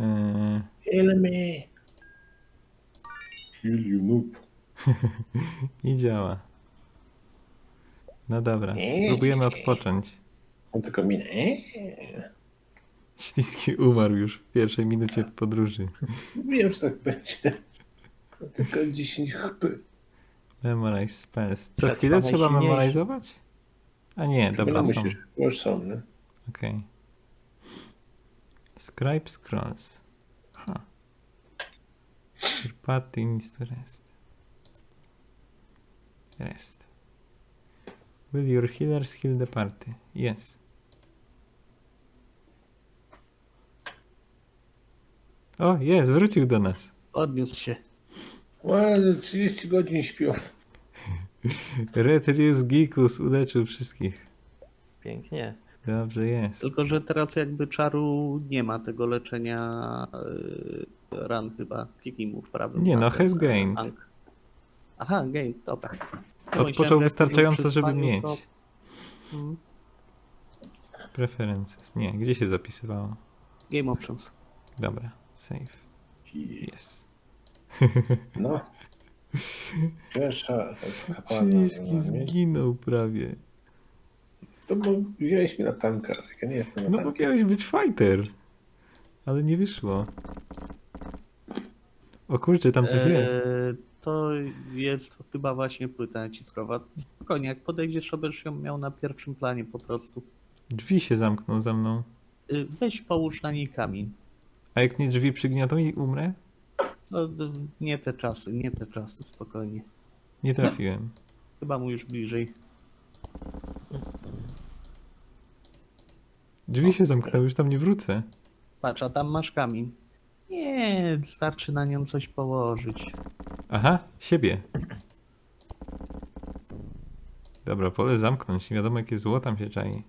Eee, Kill me. Kill you noob. nie działa. No dobra, spróbujemy odpocząć. On tylko minę. Śliski umarł już w pierwszej minucie podróży. Wiem, że tak będzie. Tylko 10 chpy. Memorize spells. Co Przetrwa chwilę trzeba memorizować? A nie, dobra, są. musisz. Już są, nie? Okej. Scribe scrolls. Ha. Your party needs to rest. Rest. Will your healers heal the party? Yes. O, jest, wrócił do nas. Odniósł się. Ładnie, 30 godzin śpią. Retrius Geekus uleczył wszystkich. Pięknie. Dobrze jest. Tylko, że teraz jakby czaru nie ma tego leczenia yy, ran chyba. Kliknij mu w prawym. Nie, no, has na gained. tank. Aha, gain, dobra. Odpoczął że wystarczająco, przy żeby mieć. to- Mm, Preferences. Nie, gdzie się zapisywało? Game options. Dobra, save. Yes. No. Pierwsza eskapada. Śliski no, zginął prawie. To bo wziąłeś mnie na tanka, tak ja nie jestem na No bo tanka. miałeś być fighter. Ale nie wyszło. O kurczę, tam coś jest. Eee, To jest chyba właśnie płyta naciskowa. Spokojnie, jak podejdziesz, będziesz ją miał na pierwszym planie po prostu. Drzwi się zamkną za mną. Yy, Weź połóż na niej kamień. A jak mnie drzwi przygniotą i umrę? To y, nie te czasy, nie te czasy, spokojnie. Nie trafiłem. Chyba mu już bliżej. Drzwi się zamknęły, już tam nie wrócę. Patrz, a tam masz kamień. Nie, starczy na nią coś położyć. Aha, siebie. Dobra, pole zamknąć. Nie wiadomo jakie zło tam się czai.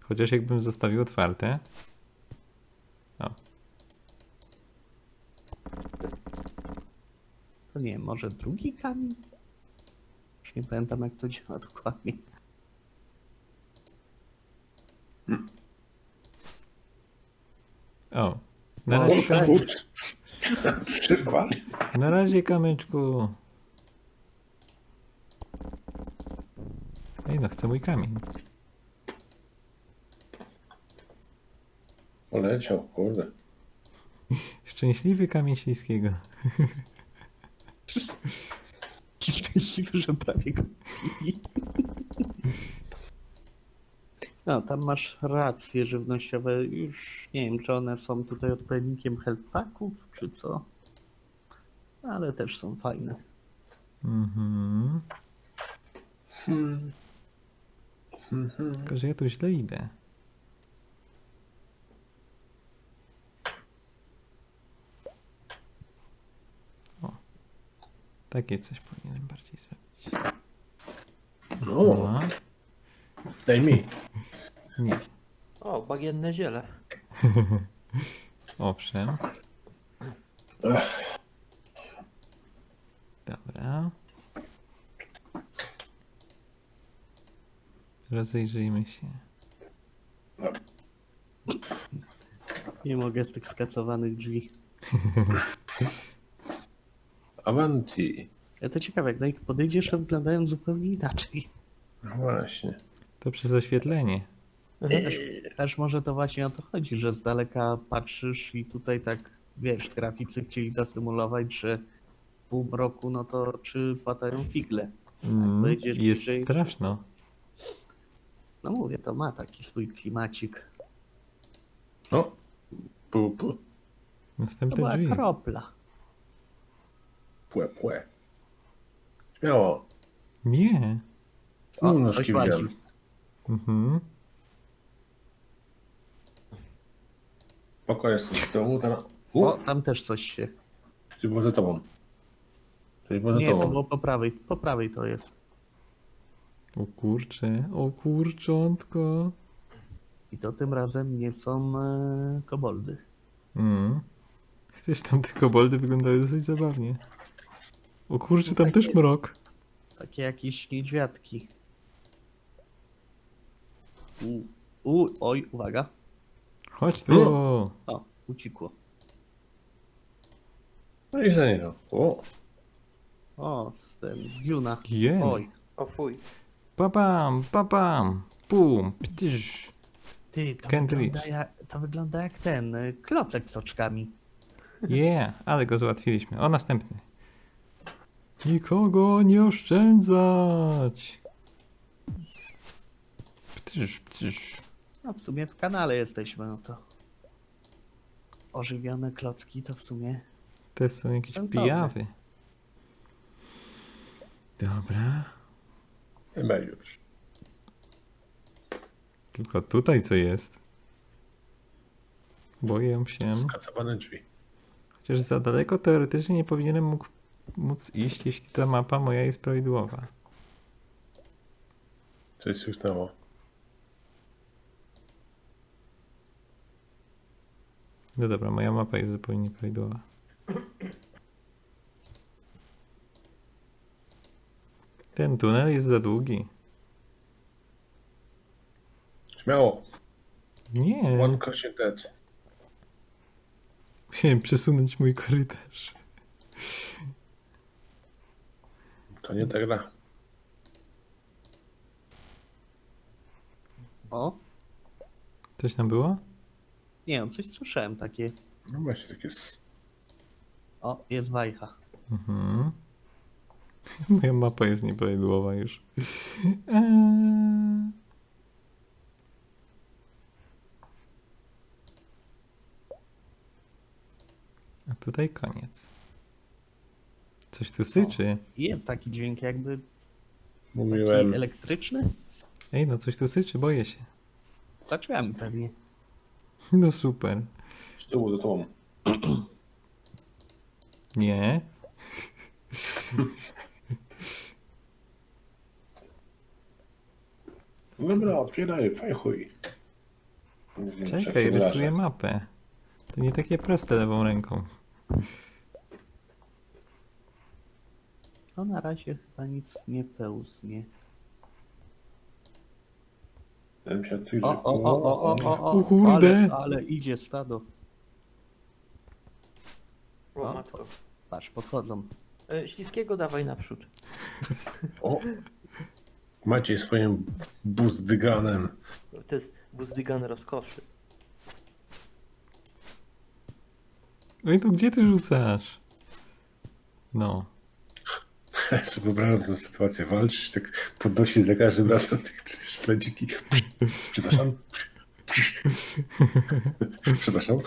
Chociaż jakbym zostawił otwarte. O, To nie, może drugi kamień? Już nie pamiętam jak to działa dokładnie. o. Na razie, O, kam- na razie kamyczku. Ej no, chcę mój kamień. Poleciał, kurde. Szczęśliwy kamień śliskiego. Szczęśliwy, że prawie go. No, tam masz racje żywnościowe. Już nie wiem, czy one są tutaj odpowiednikiem health packów, czy co. Ale też są fajne. Mhm. Hmm. Mhm. Tylko, że ja tu źle idę. O. Takie coś powinienem bardziej zrobić. No, No, daj mi. nie. O, bagienne ziele. Owszem. Dobra. Rozejrzyjmy się. Nie mogę z tych skacowanych drzwi. Avanti. Ja to ciekawe, jak do nich podejdziesz, to wyglądają zupełnie inaczej. No właśnie. To przez oświetlenie. Aż, aż może to właśnie o to chodzi, że z daleka patrzysz i tutaj tak, wiesz, graficy chcieli zasymulować, że w półmroku, no to czy patają figle. Mm, Wejdziesz jest bliżej. straszno. No mówię, to ma taki swój klimacik. O. Pu, pu. To Następne była drzwi. kropla. Płe, płe. Śmiało. Nie. O, No, coś łazi. Mhm. Spoko, jestem w domu teraz. O, U, tam też coś się. czyli było za tobą. Czyli było za Nie, to tobą. było po prawej. Po prawej to jest. O kurcze, o kurczątko. I to tym razem nie są e, koboldy. Mm. Chociaż tam te koboldy wyglądały dosyć zabawnie. O kurczę, tam też mrok. Takie jakieś niedźwiadki. U, u, oj, uwaga. Chodź tu. O, uciekło. No i za niego. O, O, ten Duna. Jen. Oj, O fuj. Papam, papam, pum, ptyż. ty, to Can't wygląda, reach. jak, to wygląda jak ten y, klocek z oczkami. Yeah, ale go załatwiliśmy. O, następny. Nikogo nie oszczędzać. Ptyż, ptyż. No w sumie w kanale jesteśmy, no to ożywione klocki to w sumie To są jakieś Sensowne. pijawy. Dobra. chyba już. Tylko tutaj co jest? Boję się. Skacabane drzwi. Chociaż za daleko teoretycznie nie powinienem mógł, móc iść, jeśli ta mapa moja jest prawidłowa. Coś słyszało. No dobra, moja mapa jest zupełnie nieprawidłowa. Ten tunel jest za długi. Śmiało. Nie, One caution dead. musiałem przesunąć mój korytarz. To nie ta gra. O, Coś tam było? Nie wiem, coś słyszałem takie. No właśnie, tak jest. O, jest wajcha. Mhm. Moja mapa jest nieprawidłowa już. Eee. A tutaj koniec. Coś tu syczy. Jest taki dźwięk jakby taki Mówiłem. elektryczny? Ej, no coś tu syczy, boję się. Za drzwiami pewnie. No super. Z tyłu do tłum. Nie. Dobra, otwieraj, fajchuj. Czekaj, rysuję mapę. To nie takie proste lewą ręką. No na razie chyba nic nie pełznie. Ja bym się tu O, o, o, o, o, o, o, O kurde. Ale, ale idzie stado. O matko. Patrz, podchodzą. E, śliskiego dawaj naprzód. o. Macie swoim buzdyganem. To jest buzdygan rozkoszy. Ej, to gdzie ty rzucasz? No. Ja sobie wyobrażam tę sytuację. Walczysz, tak podnosi za każdym razem tych te śledziki. Przepraszam. Przepraszam.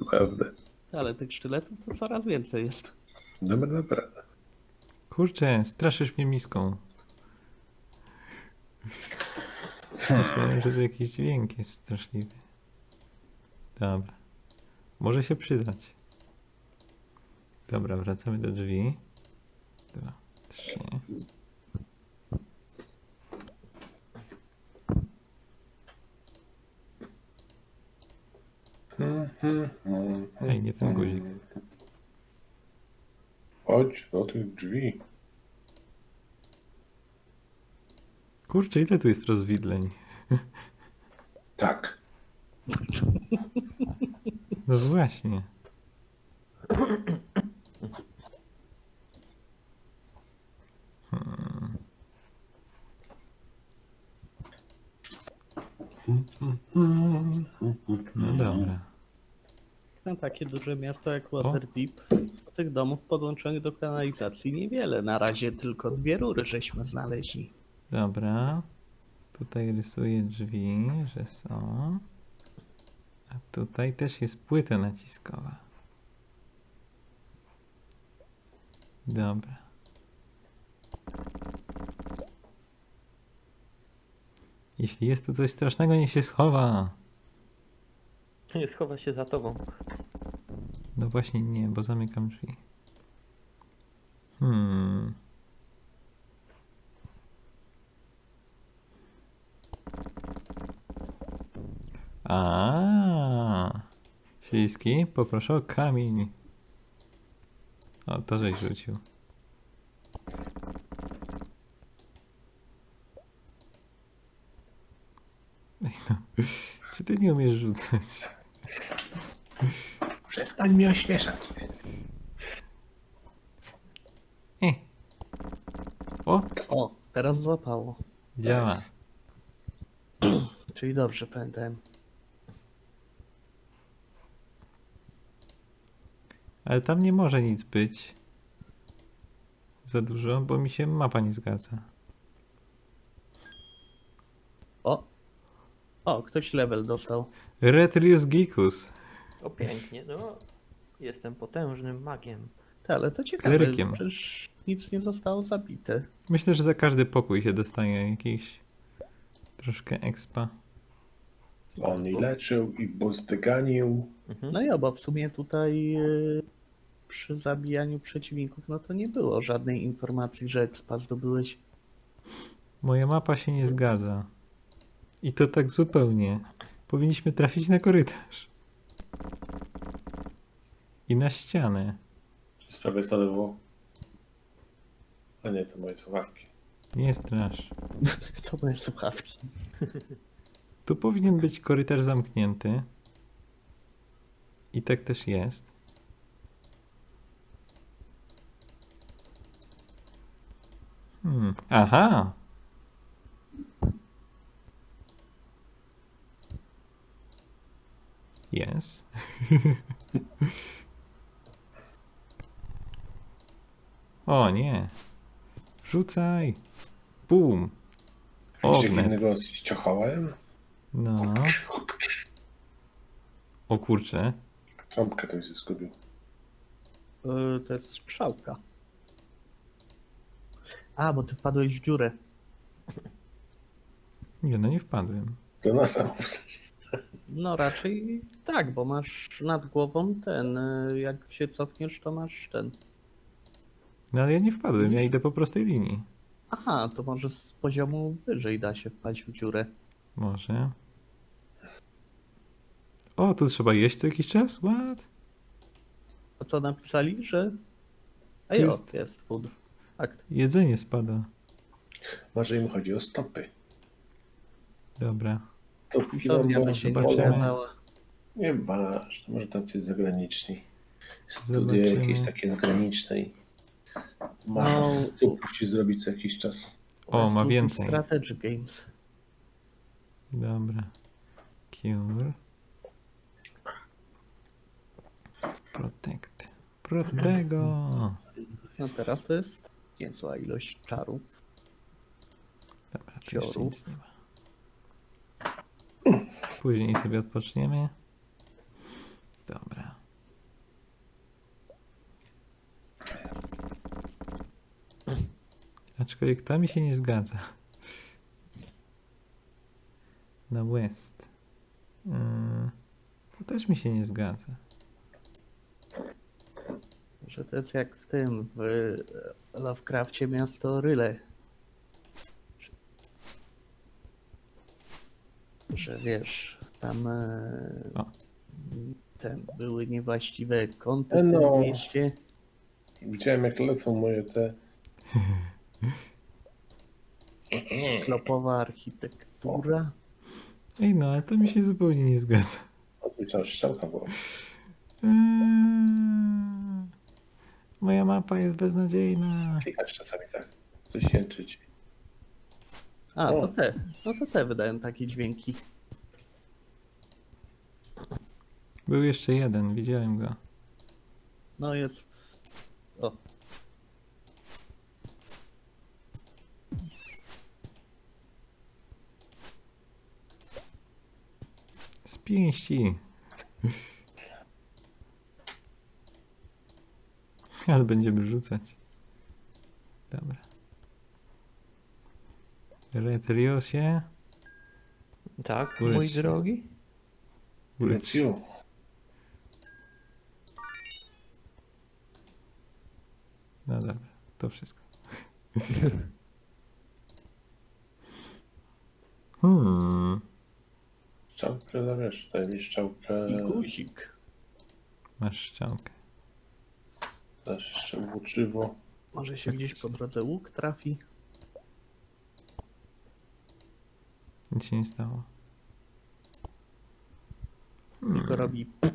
Naprawdę. Ale tych sztyletów to coraz więcej jest. Dobra, dobra. Kurczę, straszysz mnie miską. Myślałem, że to jakiś dźwięk jest straszliwy. Dobra. Może się przydać. Dobra, wracamy do drzwi. Dwa, trzy. Ej, nie ten guzik. Chodź do tych drzwi. Kurczę, ile tu jest rozwidleń? Tak. No właśnie. Hmm. No dobra. Na takie duże miasto jak Waterdeep, tych domów podłączonych do kanalizacji niewiele. Na razie tylko dwie rury żeśmy znaleźli. Dobra. Tutaj rysuję drzwi, że są. A tutaj też jest płyta naciskowa. Dobra. Jeśli jest tu coś strasznego, niech się schowa. Nie schowa się za tobą. No właśnie nie, bo zamykam drzwi. Hmm. A. Śliski, poproszę o kamień. O, to żeś rzucił. Ej, no. Czy ty nie umiesz rzucać? Przestań mnie ośmieszać. E. O, O, teraz złapało. działa. Czyli dobrze pamiętałem. Ale tam nie może nic być. Za dużo, bo mi się mapa nie zgadza. O! O, ktoś level dostał. Retrius Geekus. O pięknie, no. Jestem potężnym magiem. Te, ale to ciekawe, Klerykiem. przecież nic nie zostało zabite. Myślę, że za każdy pokój się dostaje jakiś troszkę expa. On i leczył, i buzdyganił. Mhm. No i oba w sumie tutaj y, przy zabijaniu przeciwników, no to nie było żadnej informacji, że expa zdobyłeś. Moja mapa się nie zgadza. I to tak zupełnie. Powinniśmy trafić na korytarz. I na ścianę. Z prawej strony było. A nie, to moje słuchawki. Nie strasz. Co moje słuchawki? Tu powinien być korytarz zamknięty. I tak też jest. Hmm. Aha! Jest. o nie. Rzucaj. Bum. Ognet. innego z ciochołem? No. O kurczę. Trąbkę to się zgubił. Y, to jest strzałka. A, bo ty wpadłeś w dziurę. Nie, no nie wpadłem. Do nosa mu wsadził. No raczej tak, bo masz nad głową ten, y, jak się cofniesz, to masz ten. No ale ja nie wpadłem, ja idę po prostej linii. Aha, to może z poziomu wyżej da się wpaść w dziurę. Może. O, tu trzeba jeść co jakiś czas? What? A co napisali, że... A To jo, jest- jest food. Fakt. Jedzenie spada. Może im chodzi o stopy. Dobra. To Pisownia by się nie zobaczymy. Nie masz, może tacy zagraniczni. Studia Zobaczymy. jakieś takie zagraniczne i masz No. musi zrobić co jakiś czas. O, ma więcej. Strategy Games. Dobra. Cure. Protect. Protego. No teraz to jest niezła ilość czarów. Dobra, tu jeszcze Ciorów. nic nie ma. Później sobie odpoczniemy. Dobra. Aczkolwiek to mi się nie zgadza. Na west. Yy, To też mi się nie zgadza. Że to jest jak w tym, w e, Lovecrafcie miasto Ryle. Że wiesz, tam e, O. ten, były niewłaściwe kąty w No. tym mieście. Widziałem jak lecą moje te... Klopowa architektura. Ej no, ale to mi się zupełnie nie zgadza. Odliczam strzałka była. Eee, Moja mapa jest beznadziejna. Klikać czasami tak. Coś jęczyć. A, O. to te. No to te wydają takie dźwięki. Był jeszcze jeden, widziałem go. No jest. O. Z pięści. Ale będziemy rzucać. Dobra. Retriosie. Tak, mój drogi? Ulecz się. Leciu. No dobra, to wszystko. Hmm. Strzałkę zabierz. Daj mi strzałkę. I guzik. Masz szczałkę. Dasz jeszcze włóczywo. Może się gdzieś po drodze łuk trafi. Nic się nie stało. tylko robi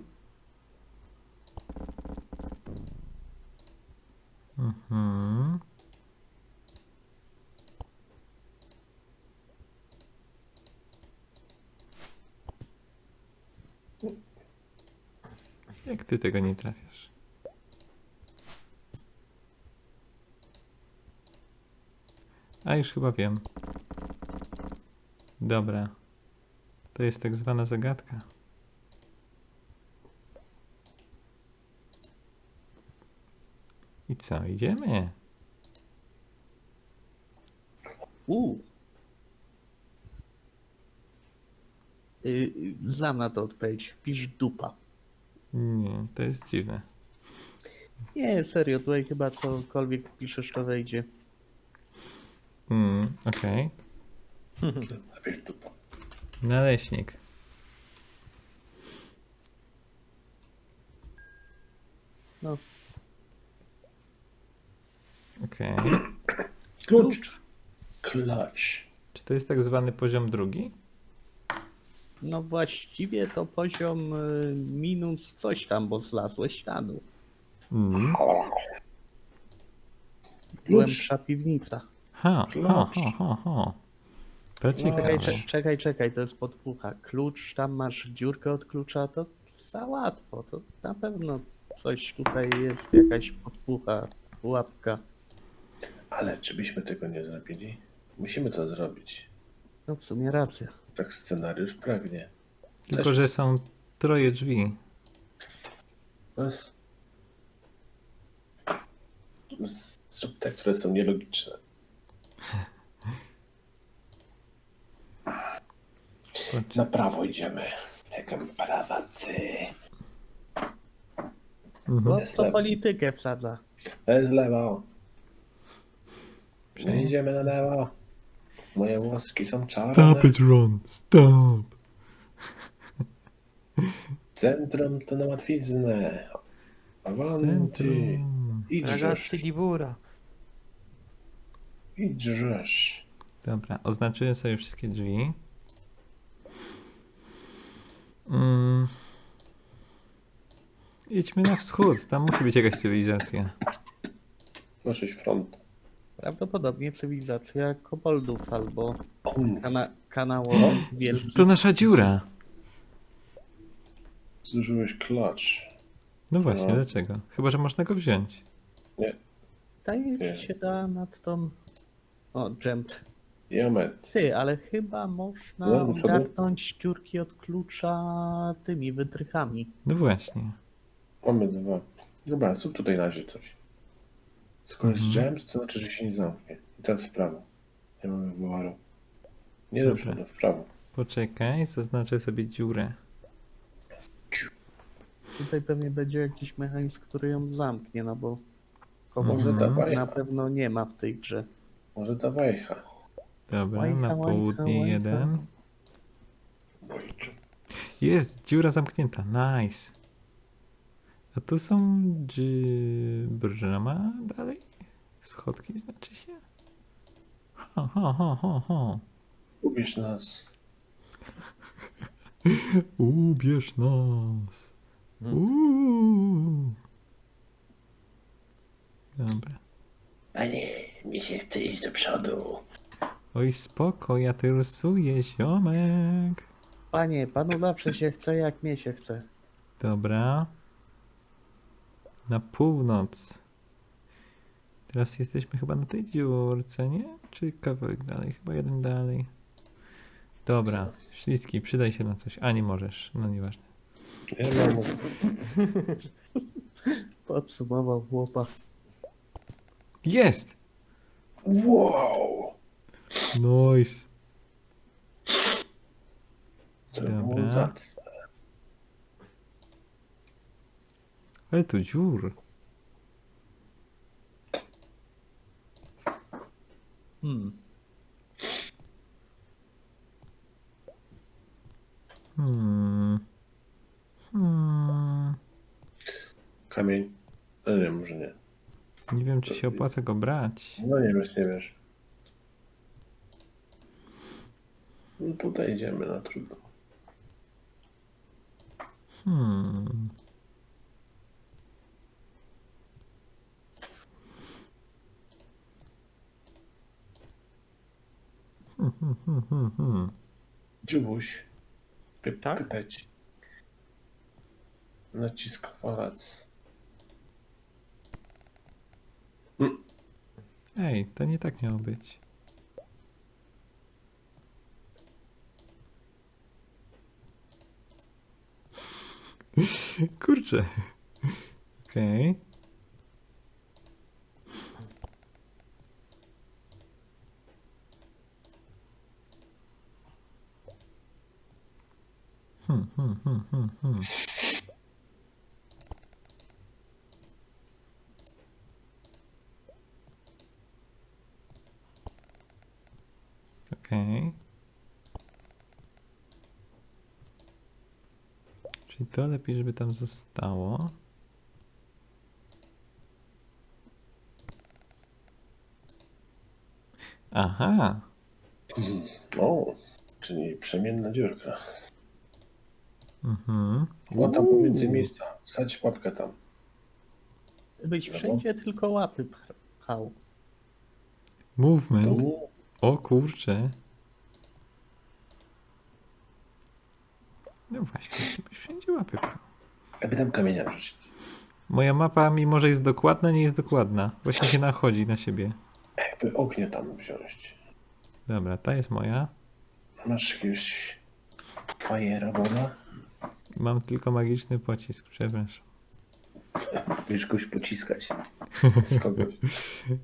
ty tego nie trafiasz? A już chyba wiem. Dobra. To jest tak zwana zagadka. I co, idziemy? U. Y, znam na to odpowiedź. Wpisz dupa. Nie, to jest dziwne. Nie, serio, tutaj chyba cokolwiek wpiszesz, to wejdzie. Mm, okej. Najpierw dupa. Naleśnik. No. Okej. Klucz. Klacz. Czy to jest tak zwany poziom drugi? No właściwie to poziom y, minus coś tam, bo zlazłeś śladu. Mm. Głębsza piwnica. Ha, ha, Klucz. ha, ha, ha. To Czekaj, ciekawe. cze- czekaj, czekaj, to jest podpucha. Klucz, tam masz dziurkę od klucza, to za łatwo. To na pewno coś tutaj jest, jakaś podpucha, pułapka. Ale czy byśmy tego nie zrobili? Musimy to zrobić. No w sumie racja. Tak scenariusz pragnie. Tylko, że są troje drzwi. Bez... Zrób te, które są nielogiczne. Na prawo idziemy. Jak prawacy. Bo Jest lewo. politykę wsadza. Jest lewo. Przejdź. Idziemy na lewo. Moje włoski są czarne. Stop it, Ron. Stop. Centrum to na łatwiznę. Avanti. Centrum. Idrzesz. Ragazzi di Bura. Idrzesz. Dobra, oznaczyłem sobie wszystkie drzwi. Mm. Idźmy na wschód, tam musi być jakaś cywilizacja. Proszę front. Prawdopodobnie cywilizacja koboldów albo kana kanałowych wielkich. To nasza dziura. Zużyłeś klacz. No właśnie, No. dlaczego? Chyba, że można go wziąć. Wydaje Nie. mi się da nad tą... O. Jamet. Ty, ale chyba można No, ogarnąć dziurki od klucza tymi wytrychami. No właśnie. Mamy dwa. Dobra, zrób tutaj na razie coś. Skoro jest Mhm. jams, to znaczy, że się nie zamknie. I teraz w prawo. Nie mamy wyboru. Nie do Dobra. przodu, w prawo. Poczekaj, zaznaczę sobie dziurę. Tutaj pewnie będzie jakiś mechanizm, który ją zamknie, no bo Może Mhm. dawaj. na pewno nie ma w tej grze. Może ta wajcha. Dobra, na południe łajcha. jeden. Jest, dziura zamknięta, nice. A tu są brama dalej? Schodki znaczy się? Ha, ha, ha, ha, ha. Ubierz nas. Ubierz nas. Uuu. Dobra. A nie, mi się chce iść do przodu. Oj, spoko, ja ty rysuję, ziomek. Panie, panu zawsze się chce, jak mnie się chce. Dobra. Na północ. Teraz jesteśmy chyba na tej dziurce, nie? Czy kawałek dalej? Chyba jeden dalej. Dobra, śliski, przydaj się na coś. A nie możesz, no nieważne. Nie mam. Podsumował chłopa. Jest! Wow! Nice. Co Dobra. było zacne. Ale tu dziur. Hmm. Hmm. Hmm. Kamień. No nie, może nie. Nie wiem, czy się opłaca go brać. No nie wiesz, nie wiesz. No tutaj idziemy na trudno. Hmm. Hmm, hmm. Dziubuś. Tak? Pypeć. Nacisk. Ej, to nie tak miało być. Kurczę. Okej. Hmm, hmm, hmm, hmm, hmm. Okej. Czyli to lepiej, żeby tam zostało. Aha. O, czyli przemienna dziurka. Mhm. O, tam pomiędzy miejsca. Wsadź łapkę tam. Być Dobra. wszędzie tylko łapy pch- pchał. Movement. Tu. O kurczę. No właśnie, żebyś wszędzie łapy pchał. Jakby tam kamienia wrzucić. Moja mapa, mimo że jest dokładna, nie jest dokładna. Właśnie się nachodzi na siebie. Jakby ognia tam wziąć. Dobra, ta jest moja. Masz jakiegoś fajera woda? Mam tylko magiczny pocisk, przepraszam. Będziesz kogoś pociskać. Z kogoś.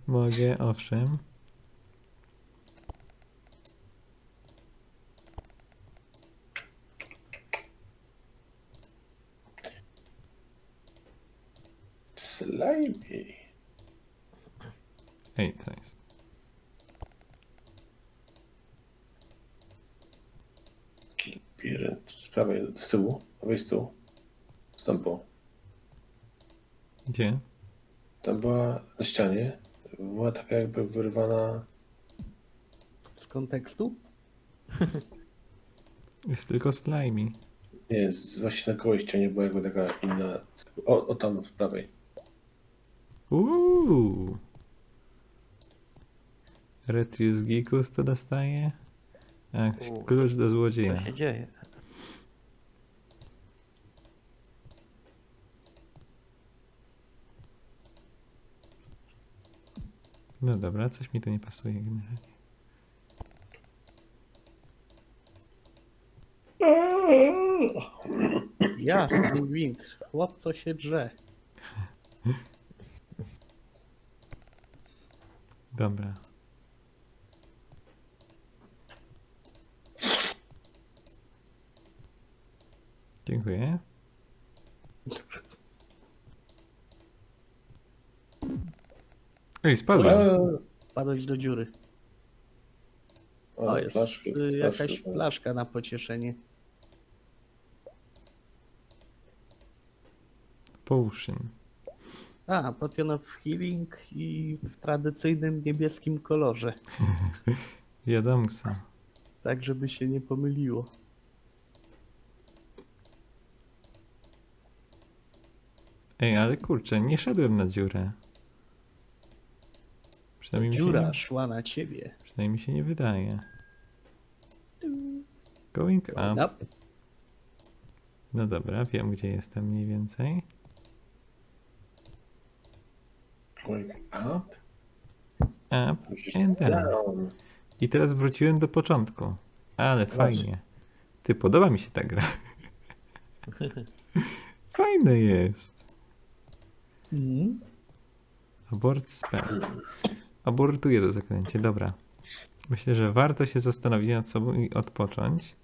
Mogę, owszem. Slajmie. Ej, co jest? Pirent. Z prawej, z tyłu. Weź z tyłu. Stąpą. Gdzie? Tam była na ścianie. Była taka jakby wyrwana. Z kontekstu? Jest tylko slimy. Nie, z- właśnie na koło ścianie była jakby taka inna. O, o tam z prawej. Uuu. Retrius Geekus to dostaje? Ach, klucz do Co złodzieja. się dzieje? No dobra, coś mi tu nie pasuje generalnie. Jasny gwint. Chłopco się drze. Dobra. Dziękuję. Ej, spadłem. Eee, Padać do dziury. O, jest flaszki, y, flaszki, jakaś tak. flaszka na pocieszenie. Potion. A, Potion of Healing i w tradycyjnym niebieskim kolorze. Wiadomo co. Tak, żeby się nie pomyliło. Ej, ale kurczę, nie szedłem na dziurę. Przynajmniej mi się Dziura nie, szła na ciebie. przynajmniej mi się nie wydaje. Going up. Up. No dobra, wiem gdzie jestem mniej więcej. Going up. Up and down. down. I teraz wróciłem do początku. Ale fajnie. Ty, podoba mi się ta gra. Fajne jest. Mhm. Abort spell. Abortuję to zaklęcie, dobra. Myślę, że warto się zastanowić nad sobą i odpocząć.